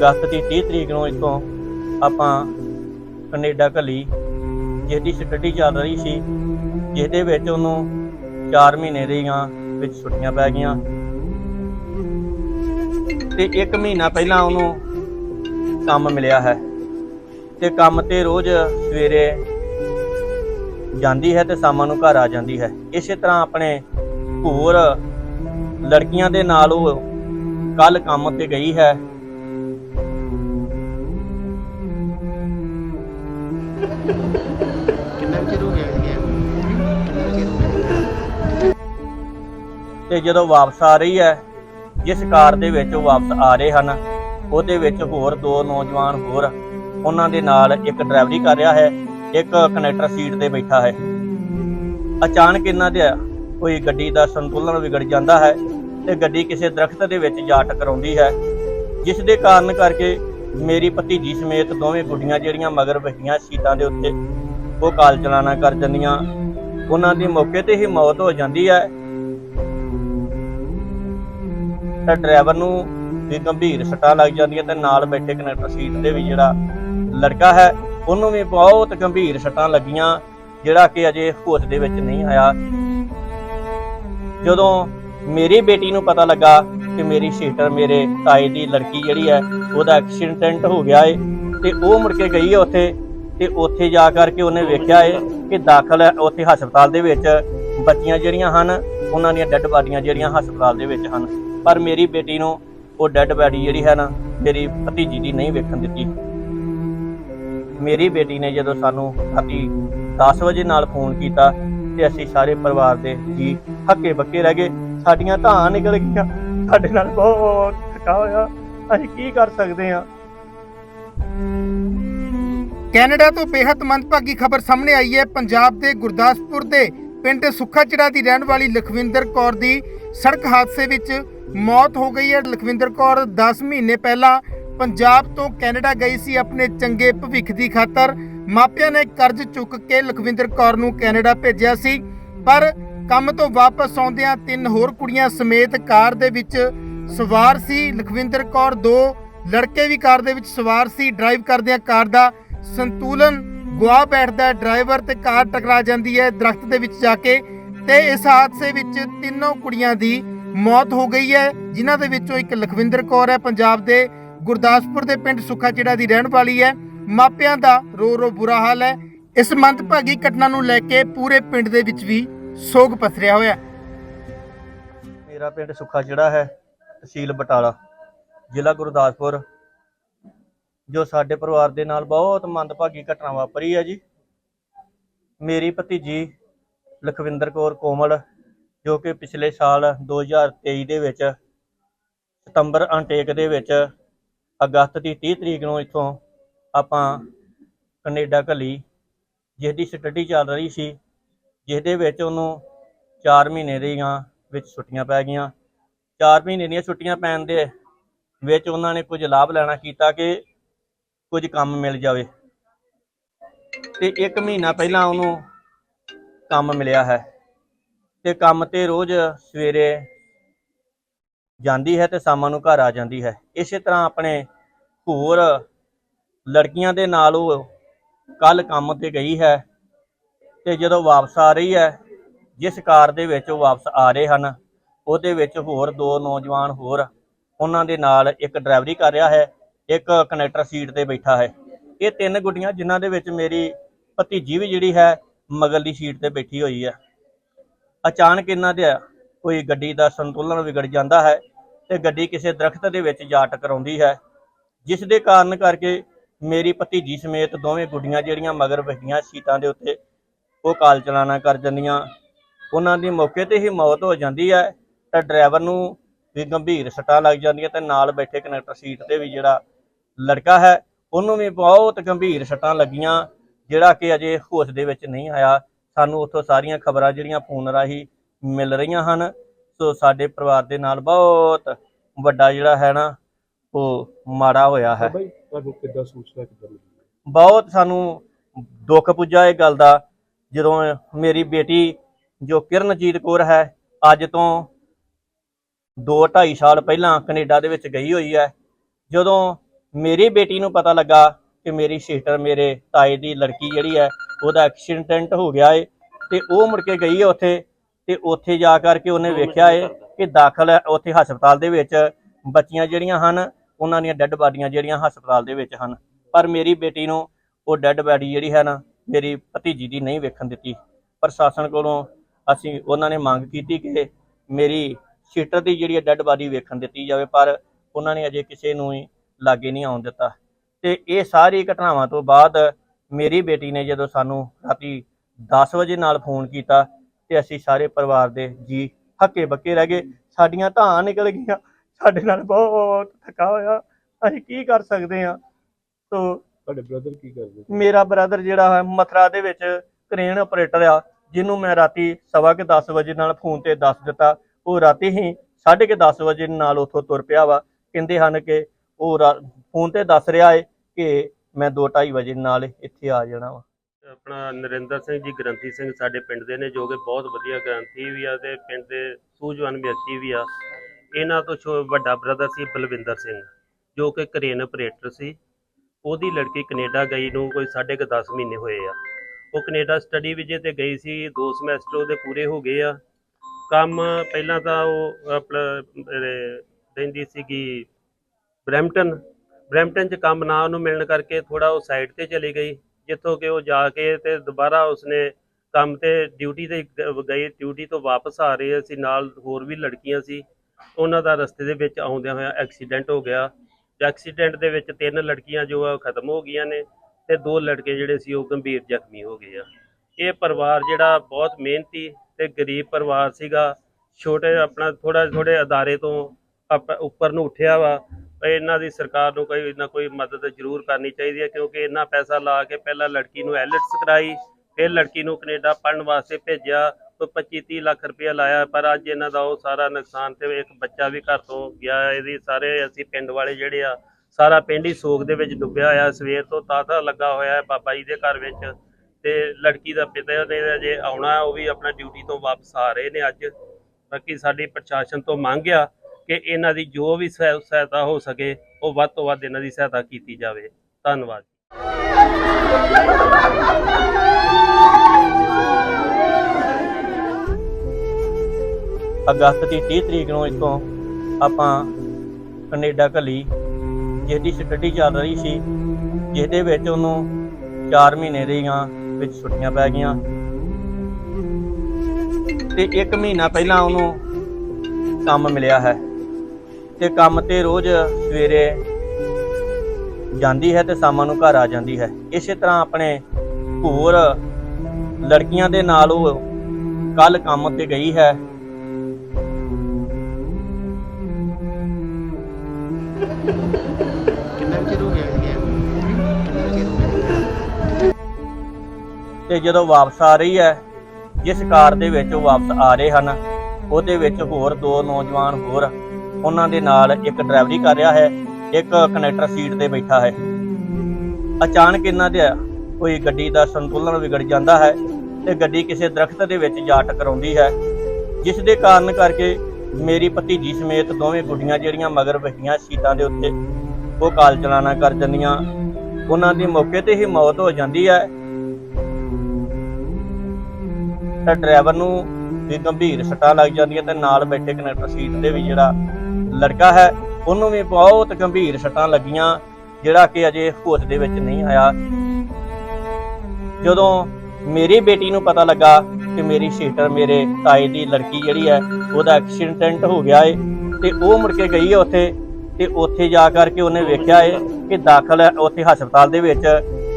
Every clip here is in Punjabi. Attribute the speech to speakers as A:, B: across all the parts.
A: ਅਗਸਤ ਦੀ 30 ਤਰੀਕ ਨੂੰ ਇੱਥੋਂ ਆਪਾਂ ਕੈਨੇਡਾ ਘੱਲੀ, ਜਿਹਦੀ ਸਟੱਡੀ ਚੱਲ ਰਹੀ ਸੀ, ਜਿਹਦੇ ਵਿੱਚ ਉਹਨੂੰ 4 ਮਹੀਨੇ ਦੀਆਂ ਵਿੱਚ ਛੁੱਟੀਆਂ ਪੈ ਗਈਆਂ। ਤੇ 1 ਮਹੀਨਾ ਪਹਿਲਾਂ ਉਹਨੂੰ ਕੰਮ ਮਿਲਿਆ ਹੈ। ਤੇ ਕੰਮ ਤੇ ਰੋਜ਼ ਸਵੇਰੇ ਜਾਂਦੀ ਹੈ ਤੇ ਸ਼ਾਮਾਂ ਨੂੰ ਘਰ ਆ ਜਾਂਦੀ ਹੈ। ਇਸੇ ਤਰ੍ਹਾਂ ਆਪਣੇ ਹੋਰ ਲੜਕੀਆਂ ਦੇ ਨਾਲ ਉਹ ਕੱਲ ਕੰਮ ਤੇ ਗਈ ਹੈ।
B: ਕਿੰਨਾ ਚਿਰ ਹੋ ਗਿਆ ਗਿਆ
A: ਤੇ ਜਦੋਂ ਵਾਪਸ ਆ ਰਹੀ ਹੈ, ਜਿਸ ਕਾਰ ਦੇ ਵਿੱਚ ਉਹ ਵਾਪਸ ਆ ਰਹੇ ਹਨ, ਉਹਦੇ ਵਿੱਚ ਹੋਰ ਦੋ ਨੌਜਵਾਨ ਹੋਰ ਉਹਨਾਂ ਦੇ ਨਾਲ ਇੱਕ ਡਰਾਈਵਰੀ ਕਰ ਰਿਹਾ ਹੈ, ਇੱਕ ਕਨੈਕਟਰ ਸੀਟ ਤੇ ਬੈਠਾ ਹੈ। ਅਚਾਨਕ ਇਹਨਾਂ ਦੇ ਕੋਈ ਗੱਡੀ ਦਾ ਸੰਤੁਲਨ ਵਿਗੜ ਜਾਂਦਾ ਹੈ ਤੇ ਗੱਡੀ ਕਿਸੇ ਦਰਖਤ ਦੇ ਵਿੱਚ ਜਾ ਟਕਰਾਉਂਦੀ ਹੈ, ਜਿਸ ਦੇ ਕਾਰਨ ਕਰਕੇ ਮੇਰੀ ਭਤੀਜੀ ਸਮੇਤ ਦੋਵੇਂ ਗੁੱਡੀਆਂ ਜਿਹੜੀਆਂ ਮਗਰ ਬੈਠੀਆਂ ਸੀਟਾਂ ਦੇ ਉੱਤੇ, ਉਹ ਕਾਲ ਚਲਾਣਾ ਕਰ ਜਾਂਦੀਆਂ। ਉਹਨਾਂ ਦੀ ਮੌਕੇ ਤੇ ਹੀ ਮੌਤ ਹੋ ਜਾਂਦੀ ਹੈ। ਤਾਂ ਡਰਾਈਵਰ ਨੂੰ ਵੀ ਗੰਭੀਰ ਸੱਟਾਂ ਲੱਗ ਜਾਂਦੀਆਂ ਤੇ ਨਾਲ ਬੈਠੇ ਕਨੈਕਟਰ ਸੀਟ ਤੇ ਵੀ ਜਿਹੜਾ ਲੜਕਾ ਹੈ, ਉਹਨੂੰ ਵੀ ਬਹੁਤ ਗੰਭੀਰ ਸੱਟਾਂ ਲੱਗੀਆਂ, ਜਿਹੜਾ ਕਿ ਅਜੇ ਹੋਸ਼ ਦੇ ਵਿੱਚ ਨਹੀਂ ਆਇਆ। ਜਦੋਂ ਮੇਰੀ ਬੇਟੀ ਨੂੰ ਪਤਾ ਲੱਗਾ ਕਿ ਮੇਰੀ ਸਿਸਟਰ ਮੇਰੇ ਤਾਏ ਦੀ ਲੜਕੀ ਜਿਹੜੀ ਹੈ, ਉਹਦਾ ਐਕਸੀਡੈਂਟ ਹੋ ਗਿਆ ਏ ਤੇ ਉਹ ਮੁੜ ਕੇ ਗਈ ਹੈ ਉੱਥੇ ਤੇ ਉੱਥੇ ਜਾ ਕਰਕੇ ਉਹਨੇ ਵੇਖਿਆ ਏ ਕਿ ਦਾਖਲ ਹੈ ਉੱਥੇ ਹਸਪਤਾਲ ਦੇ ਵਿੱਚ। ਬੱਚੀਆਂ ਜਿਹੜੀਆਂ ਹਨ, ਉਹਨਾਂ ਦੀਆਂ ਡੈੱਡ ਬਾਡੀਆਂ ਜਿਹੜੀਆਂ ਹਸਪਤਾਲ ਦੇ ਵਿੱਚ ਹਨ। ਪਰ ਮੇਰੀ ਬੇਟੀ ਨੂੰ ਉਹ ਡੈੱਡ ਬਾਡੀ ਜਿਹੜੀ ਹੈ ਨਾ, ਮੇਰੀ ਭਤੀਜੀ ਦੀ ਨਹੀਂ ਵੇਖਣ ਦਿੱਤੀ। ਮੇਰੀ ਬੇਟੀ ਨੇ ਜਦੋਂ ਸਾਨੂੰ ਰਾਤੀ 10 ਵਜੇ ਨਾਲ ਫੋਨ ਕੀਤਾ ਤੇ ਅਸੀਂ ਸਾਰੇ ਪਰਿਵਾਰ ਦੇ ਜੀ ਹੱਕੇ ਬੱਕੇ ਰਹਿ ਗਏ। ਸਾਡੀਆਂ ਧਾਂ ਨਿਕਲ ਗਈਆਂ। ਸਾਡੇ ਨਾਲ ਬਹੁਤ ਥਕਾ ਹੋਇਆ। ਅਸੀਂ ਕੀ ਕਰ ਸਕਦੇ ਹਾਂ?
C: ਕੈਨੇਡਾ ਤੋਂ ਬੇहद ਮੰਦਭਾਗੀ ਖਬਰ ਸਾਹਮਣੇ ਆਈ ਹੈ। ਪੰਜਾਬ ਦੇ ਗੁਰਦਾਸਪੁਰ ਦੇ ਪਿੰਡ ਸੁੱਖਾਚੜਾ ਦੀ ਰਹਿਣ ਵਾਲੀ ਲਖਵਿੰਦਰ ਕੌਰ ਦੀ ਸੜਕ ਹਾਦਸੇ ਵਿੱਚ ਮੌਤ ਹੋ ਗਈ ਹੈ। ਲਖਵਿੰਦਰ ਕੌਰ 10 ਮਹੀਨੇ ਪਹਿਲਾਂ ਪੰਜਾਬ ਤੋਂ ਕੈਨੇਡਾ ਗਈ ਸੀ ਆਪਣੇ ਚੰਗੇ ਭਵਿੱਖ ਦੀ ਖਾਤਰ। ਮਾਪਿਆਂ ਨੇ ਕਰਜ਼ ਚੁੱਕ ਕੇ ਲਖਵਿੰਦਰ ਕੌਰ ਨੂੰ ਕੈਨੇਡਾ ਭੇਜਿਆ ਸੀ। ਪਰ ਕੰਮ ਤੋਂ ਵਾਪਸ ਆਉਂਦਿਆਂ ਤਿੰਨ ਹੋਰ ਕੁੜੀਆਂ ਸਮੇਤ ਕਾਰ ਦੇ ਵਿੱਚ ਸਵਾਰ ਸੀ। ਲਖਵਿੰਦਰ ਕੌਰ ਦੋ, ਲੜਕੇ ਵੀ ਕਾਰ ਦੇ ਵਿੱਚ ਸਵਾਰ ਸੀ। ਡਰਾਈਵ ਕਰਦਿਆਂ ਕਾਰ ਦਾ ਸੰਤੁਲਨ ਗੁਆ ਬੈਠਦਾ ਹੈ। ਡਰਾਈਵਰ ਤੇ ਕਾਰ ਟਕਰਾ ਜਾਂਦੀ ਹੈ ਦਰਖਤ ਦੇ ਵਿੱਚ ਜਾ ਕੇ ਤੇ ਇਸ ਹਾਦਸੇ ਵਿੱਚ ਤਿੰਨੋਂ ਕੁੜੀਆਂ ਦੀ ਮੌਤ ਹੋ ਗਈ ਹੈ, ਜਿਨ੍ਹਾਂ ਦੇ ਵਿੱਚੋਂ ਇੱਕ ਲਖਵਿੰਦਰ ਕੌਰ ਹੈ। ਪੰਜਾਬ ਦੇ ਗੁਰਦਾਸਪੁਰ ਦੇ ਪਿੰਡ ਸੁਖਾਚਿੜਾ ਦੀ ਰਹਿਣ ਵਾਲੀ ਹੈ। ਮਾਪਿਆਂ ਦਾ ਰੋ ਰੋ ਬੁਰਾ ਹਾਲ ਹੈ। ਇਸ ਮੰਦਭਾਗੀ ਘਟਨਾ ਨੂੰ ਲੈ ਕੇ ਪੂਰੇ ਪਿੰਡ ਦੇ ਵਿੱਚ ਵੀ ਸੋਗ ਪਸਰਿਆ ਹੋਇਆ।
A: ਮੇਰਾ ਪਿੰਡ ਸੁੱਖਾ ਜਿਹੜਾ ਹੈ, ਤਹਿਸੀਲ ਬਟਾਲਾ, ਜ਼ਿਲ੍ਹਾ ਗੁਰਦਾਸਪੁਰ, ਜੋ ਸਾਡੇ ਪਰਿਵਾਰ ਦੇ ਨਾਲ ਬਹੁਤ ਮੰਦਭਾਗੀ ਘਟਨਾ ਵਾਪਰੀ ਹੈ ਜੀ। ਮੇਰੀ ਭਤੀਜੀ ਲਖਵਿੰਦਰ ਕੌਰ ਕੋਮਲ, ਜੋ ਕਿ ਪਿਛਲੇ ਸਾਲ 2023 ਦੇ ਵਿੱਚ ਸਤੰਬਰ ਅਨਟੇਕ ਦੇ ਵਿੱਚ ਅਗਸਤ ਦੀ 30 ਤਰੀਕ ਨੂੰ ਇੱਥੋਂ ਆਪਾਂ ਕੈਨੇਡਾ ਘੱਲੀ ਜਿਹਦੀ ਸਟੱਡੀ ਚੱਲ ਰਹੀ ਸੀ। ਜਿਹਦੇ ਵਿੱਚ ਉਹਨੂੰ 4 ਮਹੀਨੇ ਦੀਆਂ ਵਿੱਚ ਛੁੱਟੀਆਂ ਪੈ ਗਈਆਂ। 4 ਮਹੀਨੇ ਦੀਆਂ ਛੁੱਟੀਆਂ ਪੈਣ ਦੇ ਵਿੱਚ ਉਹਨਾਂ ਨੇ ਕੁਝ ਲਾਭ ਲੈਣਾ ਕੀਤਾ ਕਿ ਕੁਝ ਕੰਮ ਮਿਲ ਜਾਵੇ। ਤੇ 1 ਮਹੀਨਾ ਪਹਿਲਾਂ ਉਹਨੂੰ ਕੰਮ ਮਿਲਿਆ ਹੈ। ਤੇ ਕੰਮ ਤੇ ਰੋਜ਼ ਸਵੇਰੇ ਜਾਂਦੀ ਹੈ ਤੇ ਸ਼ਾਮਾਂ ਨੂੰ ਘਰ ਆ ਜਾਂਦੀ ਹੈ। ਇਸੇ ਤਰ੍ਹਾਂ ਆਪਣੇ ਹੋਰ ਲੜਕੀਆਂ ਦੇ ਨਾਲ ਉਹ ਕੱਲ ਕੰਮ ਤੇ ਗਈ ਹੈ। ਤੇ ਜਦੋਂ ਵਾਪਸ ਆ ਰਹੀ ਹੈ, ਜਿਸ ਕਾਰ ਦੇ ਵਿੱਚ ਉਹ ਵਾਪਸ ਆ ਰਹੇ ਹਨ, ਉਹਦੇ ਵਿੱਚ ਹੋਰ ਦੋ ਨੌਜਵਾਨ ਹੋਰ ਉਹਨਾਂ ਦੇ ਨਾਲ ਇੱਕ ਡਰਾਈਵਰੀ ਕਰ ਰਿਹਾ ਹੈ, ਇੱਕ ਕਨੈਕਟਰ ਸੀਟ ਤੇ ਬੈਠਾ ਹੈ। ਇਹ ਤਿੰਨ ਗੁੱਡੀਆਂ ਜਿਨ੍ਹਾਂ ਦੇ ਵਿੱਚ ਮੇਰੀ ਭਤੀਜੀ ਵੀ ਜਿਹੜੀ ਹੈ ਮਗਰ ਦੀ ਸੀਟ ਤੇ ਬੈਠੀ ਹੋਈ ਹੈ। ਅਚਾਨਕ ਇਹਨਾਂ ਦੇ ਕੋਈ ਗੱਡੀ ਦਾ ਸੰਤੁਲਨ ਵਿਗੜ ਜਾਂਦਾ ਹੈ ਤੇ ਗੱਡੀ ਕਿਸੇ ਦਰਖਤ ਦੇ ਵਿੱਚ ਜਾ ਟਕਰਾਉਂਦੀ ਹੈ, ਜਿਸ ਦੇ ਕਾਰਨ ਕਰਕੇ ਮੇਰੀ ਭਤੀਜੀ ਸਮੇਤ ਦੋਵੇਂ ਗੁੱਡੀਆਂ ਜਿਹੜੀਆਂ ਮਗਰ ਬੈਠੀਆਂ ਸੀਟਾਂ ਦੇ ਉੱਤੇ ਉਹ ਕਾਲ ਚਲਾਣਾ ਕਰ ਜਾਂਦੀਆਂ। ਉਹਨਾਂ ਦੀ ਮੌਕੇ ਤੇ ਹੀ ਮੌਤ ਹੋ ਜਾਂਦੀ ਹੈ। ਤਾਂ ਡਰਾਈਵਰ ਨੂੰ ਵੀ ਗੰਭੀਰ ਸੱਟਾਂ ਲੱਗ ਜਾਂਦੀਆਂ ਤੇ ਨਾਲ ਬੈਠੇ ਕਨੈਕਟਰ ਸੀਟ ਤੇ ਵੀ ਜਿਹੜਾ ਲੜਕਾ ਹੈ ਉਹਨੂੰ ਵੀ ਬਹੁਤ ਗੰਭੀਰ ਸੱਟਾਂ ਲੱਗੀਆਂ ਜਿਹੜਾ ਕਿ ਅਜੇ ਹੋਸ਼ ਦੇ ਵਿੱਚ ਨਹੀਂ ਆਇਆ। ਸਾਨੂੰ ਉੱਥੋਂ ਸਾਰੀਆਂ ਖਬਰਾਂ ਜਿਹੜੀਆਂ ਫੋਨ ਰਾਹੀਂ ਮਿਲ ਰਹੀਆਂ ਹਨ। ਸੋ ਸਾਡੇ ਪਰਿਵਾਰ ਦੇ ਨਾਲ ਬਹੁਤ ਵੱਡਾ ਜਿਹੜਾ ਹੈ ਨਾ ਉਹ ਮਾੜਾ ਹੋਇਆ ਹੈ।
D: ਬਾਈ ਤੁਹਾਨੂੰ ਕਿੱਦਾਂ ਸੂਚਨਾ ਕਿੱਦਾਂ ਮਿਲੀ
A: ਬਹੁਤ ਸਾਨੂੰ ਦੁੱਖ ਪੁੱਜਾ ਇਹ ਗੱਲ ਦਾ। ਜਦੋਂ ਮੇਰੀ ਬੇਟੀ ਜੋ ਕਿਰਨਜੀਤ ਕੌਰ ਹੈ ਅੱਜ ਤੋਂ 2 2.5 ਸਾਲ ਪਹਿਲਾਂ ਕੈਨੇਡਾ ਦੇ ਵਿੱਚ ਗਈ ਹੋਈ ਹੈ ਜਦੋਂ ਮੇਰੀ ਬੇਟੀ ਨੂੰ ਪਤਾ ਲੱਗਾ ਕਿ ਮੇਰੀ ਸਿਸਟਰ ਮੇਰੇ ਤਾਏ ਦੀ ਲੜਕੀ ਜਿਹੜੀ ਹੈ ਉਹਦਾ ਐਕਸੀਡੈਂਟ ਹੋ ਗਿਆ ਏ ਤੇ ਉਹ ਮੁੜ ਕੇ ਗਈ ਹੈ ਉੱਥੇ ਤੇ ਉੱਥੇ ਜਾ ਕਰਕੇ ਉਹਨੇ ਵੇਖਿਆ ਏ ਕਿ ਦਾਖਲ ਹੈ ਉੱਥੇ ਹਸਪਤਾਲ ਦੇ ਵਿੱਚ ਬੱਚੀਆਂ ਜਿਹੜੀਆਂ ਹਨ ਉਹਨਾਂ ਦੀਆਂ ਡੈੱਡ ਬਾਡੀਆਂ ਜਿਹੜੀਆਂ ਹਸਪਤਾਲ ਦੇ ਵਿੱਚ ਹਨ ਪਰ ਮੇਰੀ ਬੇਟੀ ਨੂੰ ਉਹ ਡੈੱਡ ਬਾਡੀ ਜਿਹੜੀ ਹੈ ਨਾ ਮੇਰੀ ਭਤੀਜੀ ਦੀ ਨਹੀਂ ਵੇਖਣ ਦਿੱਤੀ। ਪ੍ਰਸ਼ਾਸਨ ਕੋਲੋਂ ਅਸੀਂ ਉਹਨਾਂ ਨੇ ਮੰਗ ਕੀਤੀ ਕਿ ਮੇਰੀ ਸੀਟਰ ਦੀ ਜਿਹੜੀ ਡੈੱਡ ਬਾਡੀ ਵੇਖਣ ਦਿੱਤੀ ਜਾਵੇ, ਪਰ ਉਹਨਾਂ ਨੇ ਅਜੇ ਕਿਸੇ ਨੂੰ ਹੀ ਲਾਗੇ ਨਹੀਂ ਆਉਣ ਦਿੱਤਾ। ਤੇ ਇਹ ਸਾਰੀ ਘਟਨਾਵਾਂ ਤੋਂ ਬਾਅਦ ਮੇਰੀ ਬੇਟੀ ਨੇ ਜਦੋਂ ਸਾਨੂੰ ਰਾਤੀ 10 ਵਜੇ ਨਾਲ ਫੋਨ ਕੀਤਾ ਤੇ ਅਸੀਂ ਸਾਰੇ ਪਰਿਵਾਰ ਦੇ ਜੀ ਹੱਕੇ ਬੱਕੇ ਰਹਿ ਗਏ। ਸਾਡੀਆਂ ਧਾਂ ਨਿਕਲ ਗਈਆਂ। ਸਾਡੇ ਨਾਲ ਬਹੁਤ ਥਕਾ ਹੋਇਆ। ਅਸੀਂ ਕੀ ਕਰ ਸਕਦੇ ਹਾਂ? ਸੋ
D: ਤੁਹਾਡੇ ਬ੍ਰਦਰ ਕੀ ਕਰਦੇ
A: ਮੇਰਾ ਬ੍ਰਦਰ ਜਿਹੜਾ ਹੈ ਮਥਰਾ ਦੇ ਵਿੱਚ ਕ੍ਰੇਨ ਆਪਰੇਟਰ ਆ ਜਿਹਨੂੰ ਮੈਂ ਰਾਤੀ ਸਵਾ ਕੇ 10 ਵਜੇ ਨਾਲ ਫੋਨ ਤੇ ਦੱਸ ਦਿੱਤਾ। ਉਹ ਰਾਤੀ ਹੀ 10:30 ਵਜੇ ਨਾਲ ਉੱਥੋਂ ਤੁਰ ਪਿਆ ਵਾ। ਕਹਿੰਦੇ ਹਨ ਕਿ ਉਹ ਫੋਨ ਤੇ ਦੱਸ ਰਿਹਾ ਏ ਕਿ ਮੈਂ 2:30 ਵਜੇ ਨਾਲ ਇੱਥੇ ਆ ਜਾਣਾ ਵਾ।
E: ਆਪਣਾ ਨਰਿੰਦਰ ਸਿੰਘ ਜੀ ਗ੍ਰੰਥੀ ਸਿੰਘ ਸਾਡੇ ਪਿੰਡ ਦੇ ਨੇ ਜੋ ਕਿ ਬਹੁਤ ਵਧੀਆ ਗ੍ਰੰਥੀ ਵੀ ਆ ਤੇ ਪਿੰਡ ਦੇ ਸੂਝਵਾਨ ਵਿਅਕਤੀ ਵੀ ਆ। ਇਹਨਾਂ ਤੋਂ ਛੋ- ਵੱਡਾ ਬ੍ਰਦਰ ਸੀ ਬਲਵਿੰਦਰ ਸਿੰਘ ਜੋ ਕਿ ਕਰੇਨ ਆਪਰੇਟਰ ਸੀ। ਉਹਦੀ ਲੜਕੀ ਕੈਨੇਡਾ ਗਈ ਨੂੰ ਕੋਈ ਸਾਢੇ ਕੁ 10 ਮਹੀਨੇ ਹੋਏ ਆ। ਉਹ ਕੈਨੇਡਾ ਸਟੱਡੀ ਵੀਜ਼ੇ ਤੇ ਗਈ ਸੀ ਦੋ ਸਮੈਸਟਰ ਉਹਦੇ ਪੂਰੇ ਹੋ ਗਏ ਆ। ਕੰਮ ਪਹਿਲਾਂ ਤਾਂ ਉਹ ਆਪਣਾ ਅਹ, ਰਹਿੰਦੀ ਸੀਗੀ ਬਰੈਂਪਟਨ। ਬਰੈਂਪਟਨ 'ਚ ਕੰਮ ਨਾ ਉਹਨੂੰ ਮਿਲਣ ਕਰਕੇ ਥੋੜਾ ਉਹ ਸਾਈਡ ਤੇ ਚਲੀ ਗਈ ਜਿੱਥੋਂ ਕਿ ਉਹ ਜਾ ਕੇ ਤੇ ਦੁਬਾਰਾ ਉਸਨੇ ਕੰਮ ਤੇ ਡਿਊਟੀ ਤੇ ਗਏ ਡਿਊਟੀ ਤੋਂ ਵਾਪਸ ਆ ਰਹੇ ਸੀ। ਨਾਲ ਹੋਰ ਵੀ ਲੜਕੀਆਂ ਸੀ। ਉਹਨਾਂ ਦਾ ਰਸਤੇ ਦੇ ਵਿੱਚ ਆਉਂਦਿਆਂ ਹੋਇਆ ਐਕਸੀਡੈਂਟ ਹੋ ਗਿਆ। ਐਕਸੀਡੈਂਟ ਦੇ ਵਿੱਚ ਤਿੰਨ ਲੜਕੀਆਂ ਜੋ ਆ ਉਹ ਖਤਮ ਹੋ ਗਈਆਂ ਨੇ ਤੇ ਦੋ ਲੜਕੇ ਜਿਹੜੇ ਸੀ ਉਹ ਗੰਭੀਰ ਜ਼ਖਮੀ ਹੋ ਗਏ ਆ। ਇਹ ਪਰਿਵਾਰ ਜਿਹੜਾ ਬਹੁਤ ਮਿਹਨਤੀ ਤੇ ਗਰੀਬ ਪਰਿਵਾਰ ਸੀਗਾ, ਛੋਟੇ ਆਪਣਾ ਥੋੜਾ ਥੋੜੇ ਅਦਾਰੇ ਤੋਂ ਆਪ- ਉੱਪਰ ਨੂੰ ਉੱਠਿਆ ਵਾ ਇਹਨਾਂ ਦੀ ਸਰਕਾਰ ਨੂੰ ਕੋਈ ਨਾ ਕੋਈ ਮਦਦ ਜ਼ਰੂਰ ਕਰਨੀ ਚਾਹੀਦੀ ਹੈ ਕਿਉਂਕਿ ਇੰਨਾ ਪੈਸਾ ਲਾ ਕੇ ਪਹਿਲਾਂ ਲੜਕੀ ਨੂੰ ਐਲਿਟਸ ਕਰਾਈ, ਫਿਰ ਲੜਕੀ ਨੂੰ ਕੈਨੇਡਾ ਪੜਨ ਵਾਸਤੇ ਭੇਜਿਆ 25 30 ਲੱਖ ਰੁਪਇਆ ਲਾਇਆ, ਪਰ ਅੱਜ ਇਹਨਾਂ ਦਾ ਉਹ ਸਾਰਾ ਨੁਕਸਾਨ ਤੇ ਇੱਕ ਬੱਚਾ ਵੀ ਘਰ ਤੋਂ ਗਿਆ ਇਹਦੀ ਸਾਰੇ ਅਸੀਂ ਪਿੰਡ ਵਾਲੇ ਜਿਹੜੇ ਆ, ਸਾਰਾ ਪਿੰਡ ਹੀ ਸੋਗ ਦੇ ਵਿੱਚ ਡੁੱਬਿਆ ਹੋਇਆ। ਸਵੇਰ ਤੋਂ ਤਾਤਾ ਲੱਗਾ ਹੋਇਆ ਹੈ ਬਾਬਾ ਜੀ ਦੇ ਘਰ ਵਿੱਚ ਤੇ ਲੜਕੀ ਦਾ ਪਿਤਾ ਨੇ ਜੇ ਆਉਣਾ, ਉਹ ਵੀ ਆਪਣਾ ਡਿਊਟੀ ਤੋਂ ਵਾਪਸ ਆ ਰਹੇ ਨੇ ਅੱਜ। ਬਾਕੀ ਸਾਡੀ ਪ੍ਰਸ਼ਾਸਨ ਤੋਂ ਮੰਗ ਆ ਕਿ ਇਹਨਾਂ ਦੀ ਜੋ ਵੀ ਸਹਾਇ- ਸਹਾਇਤਾ ਹੋ ਸਕੇ, ਉਹ ਵੱਧ ਤੋਂ ਵੱਧ ਇਹਨਾਂ ਦੀ ਸਹਾਇਤਾ ਕੀਤੀ ਜਾਵੇ। ਧੰਨਵਾਦ।
A: ਅਗਸਤ ਦੀ 30 ਤਰੀਕ ਨੂੰ ਇੱਥੋਂ ਆਪਾਂ ਕੈਨੇਡਾ ਘੱਲੀ, ਜਿਹਦੀ ਸਟੱਡੀ ਚੱਲ ਰਹੀ ਸੀ, ਜਿਹਦੇ ਵਿੱਚ ਉਹਨੂੰ 4 ਮਹੀਨੇ ਦੀਆਂ ਵਿੱਚ ਛੁੱਟੀਆਂ ਪੈ ਗਈਆਂ। ਤੇ 1 ਮਹੀਨਾ ਪਹਿਲਾਂ ਉਹਨੂੰ ਕੰਮ ਮਿਲਿਆ ਹੈ। ਤੇ ਕੰਮ ਤੇ ਰੋਜ਼ ਸਵੇਰੇ ਜਾਂਦੀ ਹੈ ਤੇ ਸ਼ਾਮਾਂ ਨੂੰ ਘਰ ਆ ਜਾਂਦੀ ਹੈ। ਇਸੇ ਤਰ੍ਹਾਂ ਆਪਣੇ ਹੋਰ ਲੜਕੀਆਂ ਦੇ ਨਾਲ ਉਹ ਕੱਲ ਕੰਮ ਤੇ ਗਈ ਹੈ। ਤੇ ਜਦੋਂ ਵਾਪਸ ਆ ਰਹੀ ਹੈ, ਜਿਸ ਕਾਰ ਦੇ ਵਿੱਚ ਉਹ ਵਾਪਸ ਆ ਰਹੇ ਹਨ, ਉਹਦੇ ਵਿੱਚ ਹੋਰ ਦੋ ਨੌਜਵਾਨ ਹੋਰ ਉਹਨਾਂ ਦੇ ਨਾਲ ਇੱਕ ਡਰਾਈਵਰੀ ਕਰ ਰਿਹਾ ਹੈ, ਇੱਕ ਕਨੈਕਟਰ ਸੀਟ ਤੇ ਬੈਠਾ ਹੈ। ਅਚਾਨਕ ਇਹਨਾਂ ਦੇ ਕੋਈ ਗੱਡੀ ਦਾ ਸੰਤੁਲਨ ਵਿਗੜ ਜਾਂਦਾ ਹੈ ਤੇ ਗੱਡੀ ਕਿਸੇ ਦਰਖਤ ਦੇ ਵਿੱਚ ਜਾ ਟਕਰਾਉਂਦੀ ਹੈ, ਜਿਸ ਦੇ ਕਾਰਨ ਕਰਕੇ ਮੇਰੀ ਭਤੀਜੀ ਸਮੇਤ ਦੋਵੇਂ ਗੁੱਡੀਆਂ ਜਿਹੜੀਆਂ ਮਗਰ ਬੈਠੀਆਂ ਸੀਟਾਂ ਦੇ ਉੱਤੇ, ਉਹ ਕਾਲ ਚਲਾਣਾ ਕਰ ਜਾਂਦੀਆਂ। ਉਹਨਾਂ ਦੀ ਮੌਕੇ ਤੇ ਹੀ ਮੌਤ ਹੋ ਜਾਂਦੀ ਹੈ। ਤਾਂ ਡਰਾਈਵਰ ਨੂੰ ਵੀ ਗੰਭੀਰ ਸੱਟਾਂ ਲੱਗ ਜਾਂਦੀਆਂ ਤੇ ਨਾਲ ਬੈਠੇ ਕਨੈਕਟਰ ਸੀਟ ਦੇ ਵੀ ਜਿਹੜਾ ਲੜਕਾ ਹੈ, ਉਹਨੂੰ ਵੀ ਬਹੁਤ ਗੰਭੀਰ ਸੱਟਾਂ ਲੱਗੀਆਂ, ਜਿਹੜਾ ਕਿ ਅਜੇ ਹੋਸ਼ ਦੇ ਵਿੱਚ ਨਹੀਂ ਆਇਆ। ਜਦੋਂ ਮੇਰੀ ਬੇਟੀ ਨੂੰ ਪਤਾ ਲੱਗਾ ਕਿ ਮੇਰੀ ਸੀਟਰ ਮੇਰੇ ਤਾਏ ਦੀ ਲੜਕੀ ਜਿਹੜੀ ਹੈ, ਉਹਦਾ ਐਕਸੀਡੈਂਟ ਹੋ ਗਿਆ ਏ, ਤੇ ਉਹ ਮੁੜ ਕੇ ਗਈ ਹੈ ਉੱਥੇ, ਤੇ ਉੱਥੇ ਜਾ ਕਰਕੇ ਉਹਨੇ ਵੇਖਿਆ ਏ ਕਿ ਦਾਖਲ ਹੈ ਉੱਥੇ ਹਸਪਤਾਲ ਦੇ ਵਿੱਚ।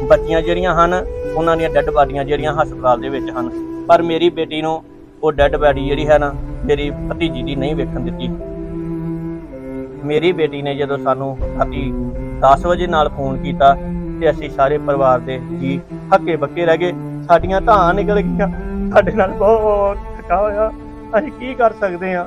A: ਬੱਚੀਆਂ ਜਿਹੜੀਆਂ ਹਨ, ਉਹਨਾਂ ਦੀਆਂ ਡੈੱਡ ਬਾਡੀਆਂ ਜਿਹੜੀਆਂ ਹਸਪਤਾਲ ਦੇ ਵਿੱਚ ਹਨ। ਪਰ ਮੇਰੀ ਬੇਟੀ ਨੂੰ ਉਹ ਡੈੱਡ ਬੈਡੀ ਜਿਹੜੀ ਹੈ ਨਾ, ਮੇਰੀ ਭਤੀਜੀ ਦੀ ਨਹੀਂ ਵੇਖਣ ਦਿੱਤੀ। ਮੇਰੀ ਬੇਟੀ ਨੇ ਜਦੋਂ ਸਾਨੂੰ ਰਾਤੀ 10 ਵਜੇ ਨਾਲ ਫੋਨ ਕੀਤਾ ਤੇ ਅਸੀਂ ਸਾਰੇ ਪਰਿਵਾਰ ਦੇ ਜੀ ਹੱਕੇ ਬੱਕੇ ਰਹਿ ਗਏ। ਸਾਡੀਆਂ ਧਾਂ ਨਿਕਲ ਗਈਆਂ। ਸਾਡੇ ਨਾਲ ਬਹੁਤ ਥਕਾ ਹੋਇਆ। ਅਸੀਂ ਕੀ ਕਰ ਸਕਦੇ ਹਾਂ?